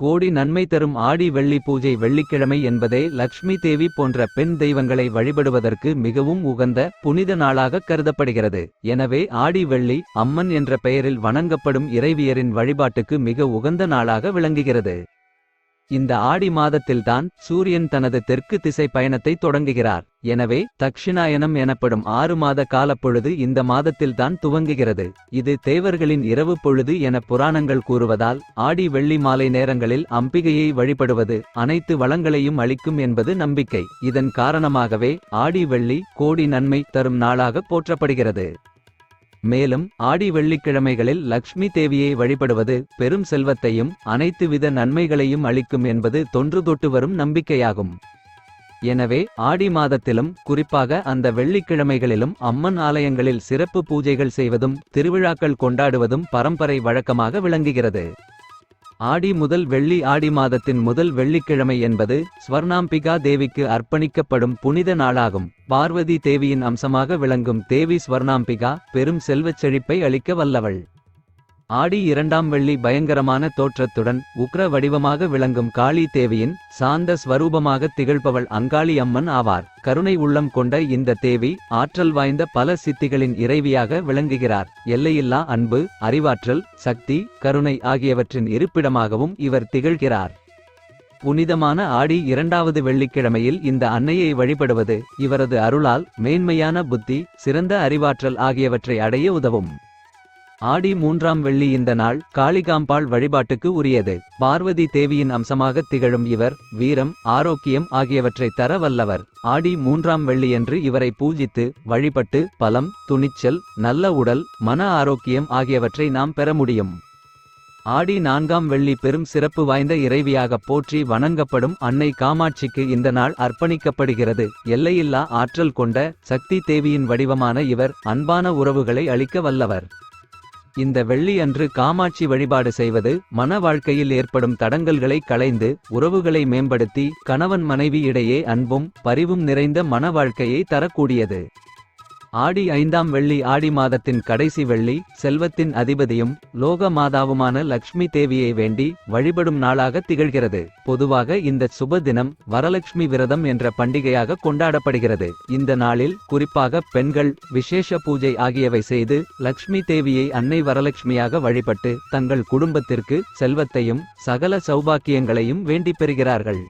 கோடி நன்மை தரும் ஆடி வெள்ளி பூஜை வெள்ளிக்கிழமை என்பதே லக்ஷ்மி தேவி போன்ற பெண் தெய்வங்களை வழிபடுவதற்கு மிகவும் உகந்த புனித நாளாக கருதப்படுகிறது. எனவே ஆடி வெள்ளி அம்மன் என்ற பெயரில் வணங்கப்படும் இறைவியரின் வழிபாட்டுக்கு மிக உகந்த நாளாக விளங்குகிறது. இந்த ஆடி மாதத்தில்தான் சூரியன் தனது தெற்கு திசை பயணத்தை தொடங்குகிறார். எனவே தக்ஷிணாயனம் எனப்படும் ஆறு மாத காலப்பொழுது இந்த மாதத்தில்தான் துவங்குகிறது. இது தேவர்களின் இரவு பொழுது என புராணங்கள் கூறுவதால் ஆடி வெள்ளி மாலை நேரங்களில் அம்பிகையை வழிபடுவது அனைத்து வளங்களையும் அளிக்கும் என்பது நம்பிக்கை. இதன் காரணமாகவே ஆடி வெள்ளி கோடி நன்மை தரும் நாளாக போற்றப்படுகிறது. மேலும் ஆடி வெள்ளிக்கிழமைகளில் லக்ஷ்மி தேவியை வழிபடுவது பெரும் செல்வத்தையும் அனைத்து வித நன்மைகளையும் அளிக்கும் என்பது தொன்று தொட்டு வரும் நம்பிக்கையாகும். எனவே ஆடி மாதத்திலும் குறிப்பாக அந்த வெள்ளிக்கிழமைகளிலும் அம்மன் ஆலயங்களில் சிறப்பு பூஜைகள் செய்வதும் திருவிழாக்கள் கொண்டாடுவதும் பரம்பரை வழக்கமாக விளங்குகிறது. ஆடி முதல் வெள்ளி ஆடி மாதத்தின் முதல் வெள்ளிக்கிழமை என்பது ஸ்வர்ணாம்பிகா தேவிக்கு அர்ப்பணிக்கப்படும் புனித நாளாகும். பார்வதி தேவியின் அம்சமாக விளங்கும் தேவி ஸ்வர்ணாம்பிகா பெரும் செல்வச் செழிப்பை அளிக்க வல்லவள். ஆடி இரண்டாம் வெள்ளி பயங்கரமான தோற்றத்துடன் உக்ர வடிவமாக விளங்கும் காளி தேவியின் சாந்த ஸ்வரூபமாக திகழ்பவள் அங்காளி அம்மன் ஆவார். கருணை உள்ளம் கொண்ட இந்த தேவி ஆற்றல் வாய்ந்த பல சித்திகளின் இறைவியாக விளங்குகிறார். எல்லையில்லா அன்பு அறிவாற்றல் சக்தி கருணை ஆகியவற்றின் இருப்பிடமாகவும் இவர் திகழ்கிறார். புனிதமான ஆடி இரண்டாவது வெள்ளிக்கிழமையில் இந்த அன்னையை வழிபடுவது இவரது அருளால் மேன்மையான புத்தி சிறந்த அறிவாற்றல் ஆகியவற்றை அடைய உதவும். ஆடி மூன்றாம் வெள்ளி இந்த நாள் காளிகாம்பாள் வழிபாட்டுக்கு உரியது. பார்வதி தேவியின் அம்சமாக திகழும் இவர் வீரம் ஆரோக்கியம் ஆகியவற்றை தர வல்லவர். ஆடி மூன்றாம் வெள்ளியன்று இவரை பூஜித்து வழிபட்டு பலம் துணிச்சல் நல்ல உடல் மன ஆரோக்கியம் ஆகியவற்றை நாம் பெற முடியும். ஆடி நான்காம் வெள்ளி பெரும் சிறப்பு வாய்ந்த இறைவியாக போற்றி வணங்கப்படும் அன்னை காமாட்சிக்கு இந்த நாள் அர்ப்பணிக்கப்படுகிறது. எல்லையில்லா ஆற்றல் கொண்ட சக்தி தேவியின் வடிவமான இவர் அன்பான உறவுகளை அளிக்க வல்லவர். இந்த வெள்ளியன்று காமாட்சி வழிபாடு செய்வது மன வாழ்க்கையில் ஏற்படும் தடங்கல்களை களைந்து உறவுகளை மேம்படுத்தி கணவன் மனைவி இடையே அன்பும் பரிவும் நிறைந்த மன வாழ்க்கையை தரக்கூடியது. ஆடி ஐந்தாம் வெள்ளி ஆடி மாதத்தின் கடைசி வெள்ளி செல்வத்தின் அதிபதியும் லோக மாதாவுமான லக்ஷ்மி தேவியை வேண்டி வழிபடும் நாளாக திகழ்கிறது. பொதுவாக இந்த சுப தினம் வரலட்சுமி விரதம் என்ற பண்டிகையாக கொண்டாடப்படுகிறது. இந்த நாளில் குறிப்பாக பெண்கள் விசேஷ பூஜை ஆகியவை செய்து லக்ஷ்மி தேவியை அன்னை வரலட்சுமியாக வழிபட்டு தங்கள் குடும்பத்திற்கு செல்வத்தையும் சகல சௌபாக்கியங்களையும் வேண்டிப் பெறுகிறார்கள்.